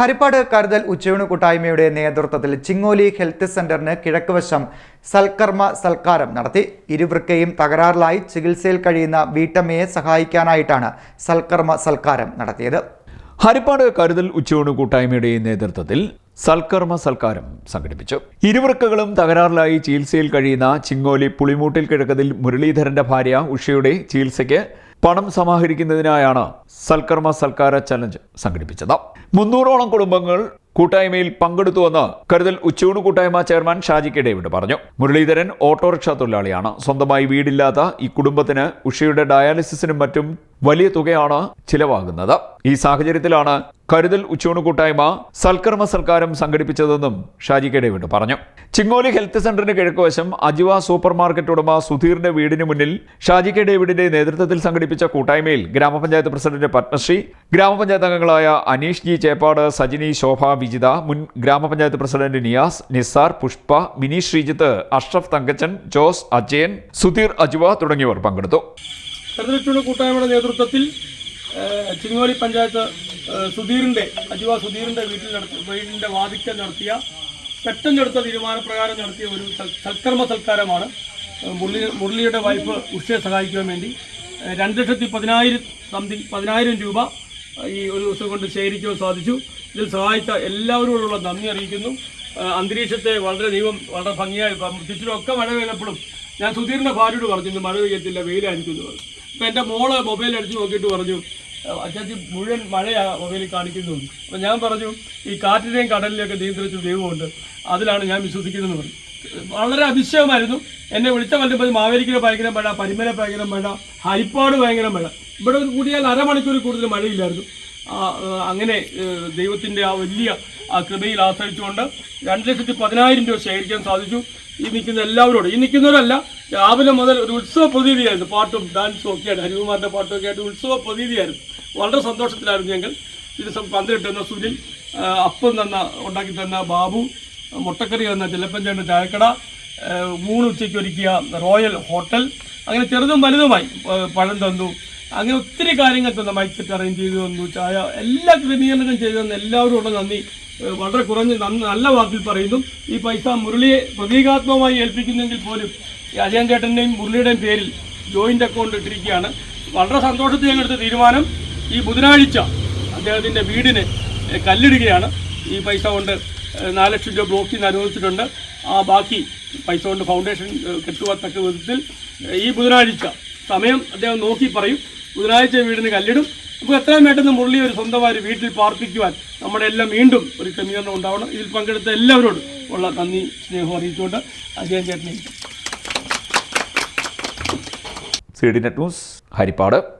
ഹരിപ്പാട് കരുതൽ ഉച്ചയൂണ് കൂട്ടായ്മയുടെ നേതൃത്വത്തിൽ ചിങ്ങോലി ഹെൽത്ത് സെന്ററിന് കിഴക്കുവശം സൽക്കർമ്മ സൽക്കാരം നടത്തി. ഇരുവൃക്കയും തകരാറിലായി ചികിത്സയിൽ കഴിയുന്ന വീട്ടമ്മയെ സഹായിക്കാനായിട്ടാണ് സൽക്കർമ്മ സൽക്കാരം നടത്തിയത്. ഹരിപ്പാട് കരുതൽ ഉച്ചയൂണ് കൂട്ടായ്മയുടെ നേതൃത്വത്തിൽ സൽക്കർമ്മ സൽക്കാരം സംഘടിപ്പിച്ചു. ഇരുവൃക്കകളും തകരാറിലായി ചികിത്സയിൽ കഴിയുന്ന ചിങ്ങോലി പുളിമൂട്ടിൽ കിഴക്കതിൽ മുരളീധരന്റെ ഭാര്യ ഉഷയുടെ ചികിത്സയ്ക്ക് പണം സമാഹരിക്കുന്നതിനായാണ് സൽക്കർമ്മ സൽക്കാര ചലഞ്ച് സംഘടിപ്പിച്ചത്. മുന്നൂറോളം കുടുംബങ്ങൾ കൂട്ടായ്മയിൽ പങ്കെടുത്തുവെന്ന് കരുതൽ ഉച്ചയൂണ് കൂട്ടായ്മ ചെയർമാൻ ഷാജി കെ ഡേവിഡ് പറഞ്ഞു. മുരളീധരൻ ഓട്ടോറിക്ഷ തൊഴിലാളിയാണ്. സ്വന്തമായി വീടില്ലാത്ത ഈ കുടുംബത്തിന് ഉഷയുടെ ഡയാലിസിസിനും മറ്റും വലിയ തുകയാണ് ചിലവാകുന്നത്. ഈ സാഹചര്യത്തിലാണ് കരുതൽ ഉച്ചയൂണ് കൂട്ടായ്മ സൽക്കർമ്മ സൽക്കാരം സംഘടിപ്പിച്ചതെന്നും ഷാജി കെ ഡേവിഡ് പറഞ്ഞു. ചിങ്ങോലി ഹെൽത്ത് സെന്ററിന് കിഴക്കുവശം അജുവ സൂപ്പർ മാർക്കറ്റ് ഉടമ സുധീറിന്റെ വീടിന് മുന്നിൽ ഷാജി കെ ഡേവിഡിന്റെ നേതൃത്വത്തിൽ സംഘടിപ്പിച്ച കൂട്ടായ്മയിൽ ഗ്രാമപഞ്ചായത്ത് പ്രസിഡന്റ് പത്മശ്രീ ഗ്രാമപഞ്ചായത്ത് അംഗങ്ങളായ അനീഷ് ജി ചേപ്പാട് സജിനി ശോഭ വിജിത മുൻ ഗ്രാമപഞ്ചായത്ത് പ്രസിഡന്റ് നിയാസ് നിസാർ പുഷ്പ മിനി ശ്രീജിത്ത് അഷ്റഫ് തങ്കച്ചൻ ജോസ് അജയൻ സുധീർ അജുവ തുടങ്ങിയവർ പങ്കെടുത്തു. തെരഞ്ഞെടുപ്പുള്ള കൂട്ടായ്മയുടെ നേതൃത്വത്തിൽ ചിങ്ങോലി പഞ്ചായത്ത് സുധീറിന്റെ അജുവ സുധീറിന്റെ വീട്ടിൽ നടത്തി വീടിന്റെ വാതിക്കൽ നടത്തിയ പെട്ടെന്നെടുത്ത തീരുമാനപ്രകാരം നടത്തിയ ഒരു സൽ- സൽക്കർമ്മ സൽക്കാരമാണ്. മുരളി മുരളിയുടെ വൈഫ് ഉഷയെ സഹായിക്കാൻ വേണ്ടി രണ്ട് ലക്ഷത്തി പതിനായിരം സംതിങ് പതിനായിരം രൂപ ഈ ഒരു ദിവസം കൊണ്ട് ശേഖരിക്കുവാൻ സാധിച്ചു. ഇതിൽ സഹായിച്ച എല്ലാവരോടുള്ള നന്ദി അറിയിക്കുന്നു. അന്തരീക്ഷത്തെ വളരെ ദൈവം വളരെ ഭംഗിയായി ചുറ്റിലൊക്കെ മഴ പെയ്തപ്പോഴും ഞാൻ സുധീറിന്റെ ഭാര്യയോട് പറഞ്ഞു മഴ പെയ്യത്തില്ല വെയിലായിരിക്കും എന്ന് പറഞ്ഞു. അപ്പം എന്റെ മോൾ മൊബൈൽ അടിച്ച് നോക്കിയിട്ട് പറഞ്ഞു അച്ചാച്ചി മുഴുവൻ മഴയാ മൊബൈലിൽ കാണിക്കുന്നു. അപ്പം ഞാൻ പറഞ്ഞു ഈ കാറ്റിനെയും കടലിനെയൊക്കെ നിയന്ത്രിച്ച ദൈവമുണ്ട്. അതിലാണ് ഞാൻ വിശ്വസിക്കുന്നതെന്ന് പറഞ്ഞു. വളരെ അതിശയമായിരുന്നു. എന്നെ വിളിച്ച വല്ലപ്പോൾ മാവേലിക്കര ഭയങ്കര മഴ പരിമല ഭയങ്കര മഴ ഹൈപ്പാട് ഭയങ്കര മഴ. ഇവിടെ കൂടിയാൽ അരമണിക്കൂർ കൂടുതൽ മഴയില്ലായിരുന്നു. അങ്ങനെ ദൈവത്തിന്റെ ആ വലിയ കൃപയിൽ ആശ്രയിച്ചുകൊണ്ട് രണ്ട് ലക്ഷത്തി പതിനായിരം രൂപ ശേഖരിക്കാൻ സാധിച്ചു. ഈ നിൽക്കുന്ന എല്ലാവരോടും ഈ നിൽക്കുന്നവരല്ല രാവിലെ മുതൽ ഒരു ഉത്സവ പ്രതീതിയായിരുന്നു. പാട്ടും ഡാൻസും ഒക്കെയായിട്ട് ഹരികുമാറിന്റെ പാട്ടും ഒക്കെ ആയിട്ട് ഉത്സവ പ്രതീതിയായിരുന്നു. വളരെ സന്തോഷത്തിലായിരുന്നു ഞങ്ങൾ. ഇത് പന്തിട്ട് തന്ന സുനിൽ അപ്പം തന്ന ഉണ്ടാക്കി തന്ന ബാബു മുട്ടക്കറി തന്ന ചെല്ലപ്പഞ്ചേണ്ട ചായക്കട മൂന്ന് ഉച്ചയ്ക്ക് ഒരുക്കിയ റോയൽ ഹോട്ടൽ അങ്ങനെ ചെറുതും വലുതുമായി പഴം തന്നു. അങ്ങനെ ഒത്തിരി കാര്യങ്ങൾ തന്നെ മൈക്ക് സെറ്റ് അറേഞ്ച് ചെയ്തു തന്നു. ചായ എല്ലാ ക്രമീകരണങ്ങളും ചെയ്തു തന്ന. എല്ലാവരോടും നന്ദി. വളരെ കുറഞ്ഞ നല്ല വാക്കിൽ പറയുന്നു. ഈ പൈസ മുരളിയെ പ്രതീകാത്മകമായി ഏൽപ്പിക്കുന്നെങ്കിൽ പോലും അജയൻ മുരളിയുടെയും പേരിൽ ജോയിന്റ് അക്കൗണ്ട് ഇട്ടിരിക്കുകയാണ്. വളരെ സന്തോഷത്തിൽ ഞങ്ങൾ എടുത്ത തീരുമാനം. ഈ ബുധനാഴ്ച അദ്ദേഹത്തിന്റെ വീടിന് കല്ലിടുകയാണ്. ഈ പൈസ കൊണ്ട് നാല് ലക്ഷം രൂപ ബ്ലോക്കിൽ നിന്ന് അനുവദിച്ചിട്ടുണ്ട്. ആ ബാക്കി പൈസ കൊണ്ട് ഫൗണ്ടേഷൻ കെട്ടുവത്തക്ക വിധത്തിൽ ഈ ബുധനാഴ്ച സമയം അദ്ദേഹം നോക്കി പറയും. ബുധനാഴ്ച വീടിന് കല്ലിടും. നമുക്ക് എത്രയും പെട്ടെന്ന് മുരളി ഒരു സ്വന്തമായി വീട്ടിൽ പാർപ്പിക്കുവാൻ നമ്മുടെ എല്ലാം വീണ്ടും ഒരു ക്രമീകരണം ഉണ്ടാവണം. ഇതിൽ പങ്കെടുത്ത എല്ലാവരോടും ഉള്ള നന്ദി സ്നേഹം അറിയിച്ചുകൊണ്ട് അജയൻ ചേട്ടനെ C D net news Haripad.